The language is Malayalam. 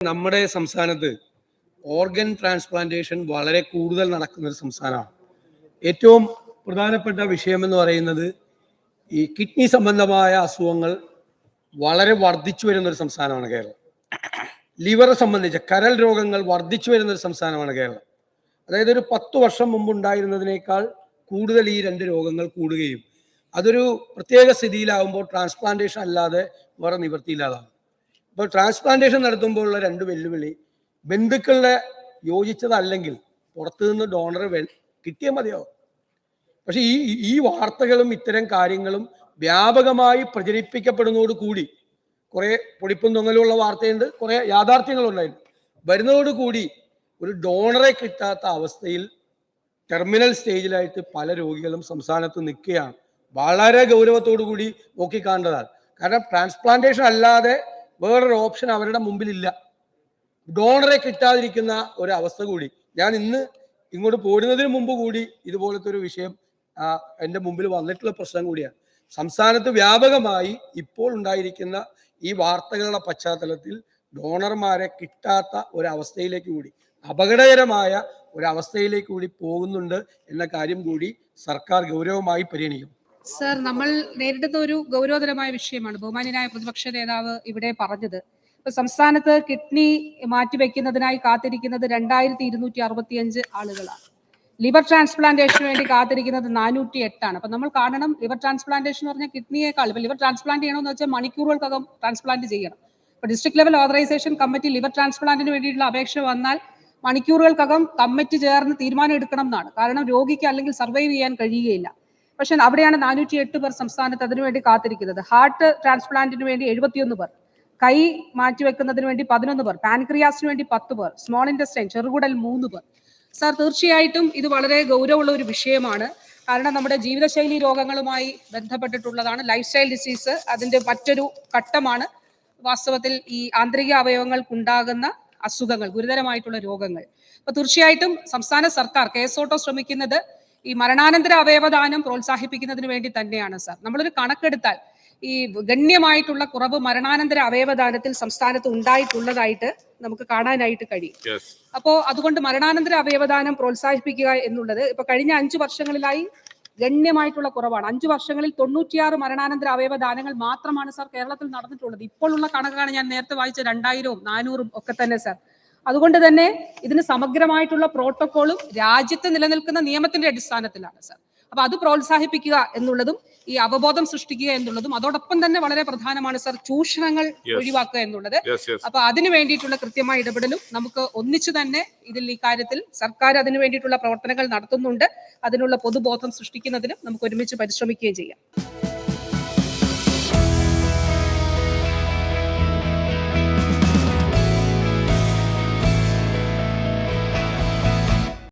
നമ്മുടെ സംസ്ഥാനത്ത് ഓർഗൻ ട്രാൻസ്പ്ലാന്റേഷൻ വളരെ കൂടുതൽ നടക്കുന്ന ഒരു സംസ്ഥാനമാണ്. ഏറ്റവും പ്രധാനപ്പെട്ട വിഷയം എന്ന് പറയുന്നത് ഈ കിഡ്നി സംബന്ധമായ അസുഖങ്ങൾ വളരെ വർദ്ധിച്ചു വരുന്ന ഒരു സംസ്ഥാനമാണ് കേരളം. ലിവറെ സംബന്ധിച്ച കരൽ രോഗങ്ങൾ വർദ്ധിച്ചു വരുന്ന ഒരു സംസ്ഥാനമാണ് കേരളം. അതായത് ഒരു പത്ത് വർഷം മുമ്പ് ഉണ്ടായിരുന്നതിനേക്കാൾ കൂടുതൽ ഈ രണ്ട് രോഗങ്ങൾ കൂടുകയും അതൊരു പ്രത്യേക സ്ഥിതിയിലാവുമ്പോൾ ട്രാൻസ്പ്ലാന്റേഷൻ അല്ലാതെ വേറെ നിവൃത്തിയില്ലാതാണ് അപ്പോൾ ട്രാൻസ്പ്ലാന്റേഷൻ നടത്തുമ്പോഴുള്ള രണ്ട് വെല്ലുവിളി. ബന്ധുക്കളുടെ യോജിച്ചതല്ലെങ്കിൽ പുറത്തു നിന്ന് ഡോണർ കിട്ടിയാൽ മതിയാവും. പക്ഷെ ഈ ഈ വാർത്തകളും ഇത്തരം കാര്യങ്ങളും വ്യാപകമായി പ്രചരിപ്പിക്കപ്പെടുന്നതോട് കൂടി കുറെ പൊടിപ്പും തൊങ്ങലുള്ള വാർത്തയുണ്ട് കുറെ യാഥാർത്ഥ്യങ്ങളുണ്ടായിരുന്നു വരുന്നതോടുകൂടി ഒരു ഡോണറെ കിട്ടാത്ത അവസ്ഥയിൽ ടെർമിനൽ സ്റ്റേജിലായിട്ട് പല രോഗികളും സംസ്ഥാനത്ത് നിൽക്കുകയാണ്. വളരെ ഗൗരവത്തോടു കൂടി നോക്കിക്കാണ്ടതാണ്. കാരണം ട്രാൻസ്പ്ലാന്റേഷൻ അല്ലാതെ വേറൊരു ഓപ്ഷൻ അവരുടെ മുമ്പിലില്ല. ഡോണറെ കിട്ടാതിരിക്കുന്ന ഒരു അവസ്ഥ കൂടി. ഞാൻ ഇന്ന് ഇങ്ങോട്ട് പോരുന്നതിന് മുമ്പ് കൂടി ഇതുപോലത്തെ ഒരു വിഷയം എന്റെ മുമ്പിൽ വന്നിട്ടുള്ള പ്രശ്നം കൂടിയാണ്. സംസ്ഥാനത്ത് വ്യാപകമായി ഇപ്പോൾ ഉണ്ടായിരിക്കുന്ന ഈ വാർത്തകളുടെ പശ്ചാത്തലത്തിൽ ഡോണർമാരെ കിട്ടാത്ത ഒരവസ്ഥയിലേക്ക് കൂടി അപകടകരമായ ഒരവസ്ഥയിലേക്ക് കൂടി പോകുന്നുണ്ട് എന്ന കാര്യം കൂടി സർക്കാർ ഗൗരവമായി പരിഗണിക്കും. സർ നമ്മൾ നേരിടുന്ന ഒരു ഗൗരവതരമായ വിഷയമാണ്. ബഹുമാന്യനായ പ്രതിപക്ഷ നേതാവ് ഇവിടെ പറഞ്ഞത്. ഇപ്പൊ സംസ്ഥാനത്ത് കിഡ്നി മാറ്റിവെക്കുന്നതിനായി കാത്തിരിക്കുന്നത് രണ്ടായിരത്തി ഇരുന്നൂറ്റി അറുപത്തിയഞ്ച് ആളുകളാണ്. ലിവർ ട്രാൻസ്പ്ലാന്റേഷന് വേണ്ടി കാത്തിരിക്കുന്നത് നാനൂറ്റി എട്ടാണ് അപ്പൊ നമ്മൾ കാണണം ലിവർ ട്രാൻസ്പ്ലാന്റേഷൻ എന്ന് പറഞ്ഞാൽ കിഡ്നിയേക്കാൾ ഇപ്പൊ ലിവർ ട്രാൻസ്പ്ലാന്റ് ചെയ്യണമെന്ന് വെച്ചാൽ മണിക്കൂറുകൾക്കകം ട്രാൻസ്പ്ലാന്റ് ചെയ്യണം. ഇപ്പൊ district level authorisation committee liver ട്രാൻസ്പ്ലാന്റിന് വേണ്ടിയിട്ടുള്ള അപേക്ഷ വന്നാൽ മണിക്കൂറുകൾക്കകം കമ്മിറ്റി ചേർന്ന് തീരുമാനം എടുക്കണം എന്നാണ്. കാരണം രോഗിക്ക് അല്ലെങ്കിൽ സർവൈവ് ചെയ്യാൻ കഴിയുകയില്ല. പക്ഷെ അവിടെയാണ് നാനൂറ്റി എട്ട് പേർ സംസ്ഥാനത്ത് അതിനുവേണ്ടി കാത്തിരിക്കുന്നത്. ഹാർട്ട് ട്രാൻസ്പ്ലാന്റിന് വേണ്ടി എഴുപത്തിയൊന്ന് പേർ കൈ മാറ്റിവെക്കുന്നതിന് വേണ്ടി പതിനൊന്ന് പേർ പാൻക്രിയാസിന് വേണ്ടി പത്ത് പേർ സ്മോൾ ഇൻഡസ്ട്രൈൻ ചെറുകുടൽ മൂന്ന് പേർ. സാർ തീർച്ചയായിട്ടും ഇത് വളരെ ഗൗരവമുള്ള ഒരു വിഷയമാണ്. കാരണം നമ്മുടെ ജീവിതശൈലി രോഗങ്ങളുമായി ബന്ധപ്പെട്ടിട്ടുള്ളതാണ് ലൈഫ് സ്റ്റൈൽ ഡിസീസ് അതിന്റെ മറ്റൊരു ഘട്ടമാണ് വാസ്തവത്തിൽ ഈ ആന്തരിക അവയവങ്ങൾക്കുണ്ടാകുന്ന അസുഖങ്ങൾ ഗുരുതരമായിട്ടുള്ള രോഗങ്ങൾ. അപ്പൊ തീർച്ചയായിട്ടും സംസ്ഥാന സർക്കാർ കേസോട്ടോ ശ്രമിക്കുന്നത് ഈ മരണാനന്തര അവയവദാനം പ്രോത്സാഹിപ്പിക്കുന്നതിന് വേണ്ടി തന്നെയാണ് സാർ. നമ്മളൊരു കണക്കെടുത്താൽ ഈ ഗണ്യമായിട്ടുള്ള കുറവ് മരണാനന്തര അവയവദാനത്തിൽ സംസ്ഥാനത്ത് ഉണ്ടായിട്ടുള്ളതായിട്ട് നമുക്ക് കാണാനായിട്ട് കഴിയും. Yes. അപ്പോ അതുകൊണ്ട് മരണാനന്തര അവയവദാനം പ്രോത്സാഹിപ്പിക്കുക എന്നുള്ളത് ഇപ്പൊ കഴിഞ്ഞ അഞ്ചു വർഷങ്ങളിലായി ഗണ്യമായിട്ടുള്ള കുറവാണ്. അഞ്ചു വർഷങ്ങളിൽ തൊണ്ണൂറ്റിയാറ് മരണാനന്തര അവയവദാനങ്ങൾ മാത്രമാണ് സാർ കേരളത്തിൽ നടന്നിട്ടുള്ളത്. ഇപ്പോഴുള്ള കണക്കാണ് ഞാൻ നേരത്തെ വായിച്ച രണ്ടായിരവും നാനൂറും ഒക്കെ തന്നെ സാർ. അതുകൊണ്ട് തന്നെ ഇതിന് സമഗ്രമായിട്ടുള്ള പ്രോട്ടോക്കോളും രാജ്യത്ത് നിലനിൽക്കുന്ന നിയമത്തിന്റെ അടിസ്ഥാനത്തിലാണ് സർ. അപ്പൊ അത് പ്രോത്സാഹിപ്പിക്കുക എന്നുള്ളതും ഈ അവബോധം സൃഷ്ടിക്കുക എന്നുള്ളതും അതോടൊപ്പം തന്നെ വളരെ പ്രധാനമാണ് സർ ചൂഷണങ്ങൾ ഒഴിവാക്കുക എന്നുള്ളത്. അപ്പൊ അതിനു വേണ്ടിയിട്ടുള്ള കൃത്യമായ ഇടപെടലും നമുക്ക് ഒന്നിച്ചു തന്നെ ഇതിൽ ഈ കാര്യത്തിൽ സർക്കാർ അതിനു വേണ്ടിയിട്ടുള്ള പ്രവർത്തനങ്ങൾ നടത്തുന്നുണ്ട്. അതിനുള്ള പൊതുബോധം സൃഷ്ടിക്കുന്നതിനും നമുക്ക് ഒരുമിച്ച് പരിശ്രമിക്കുകയും ചെയ്യാം.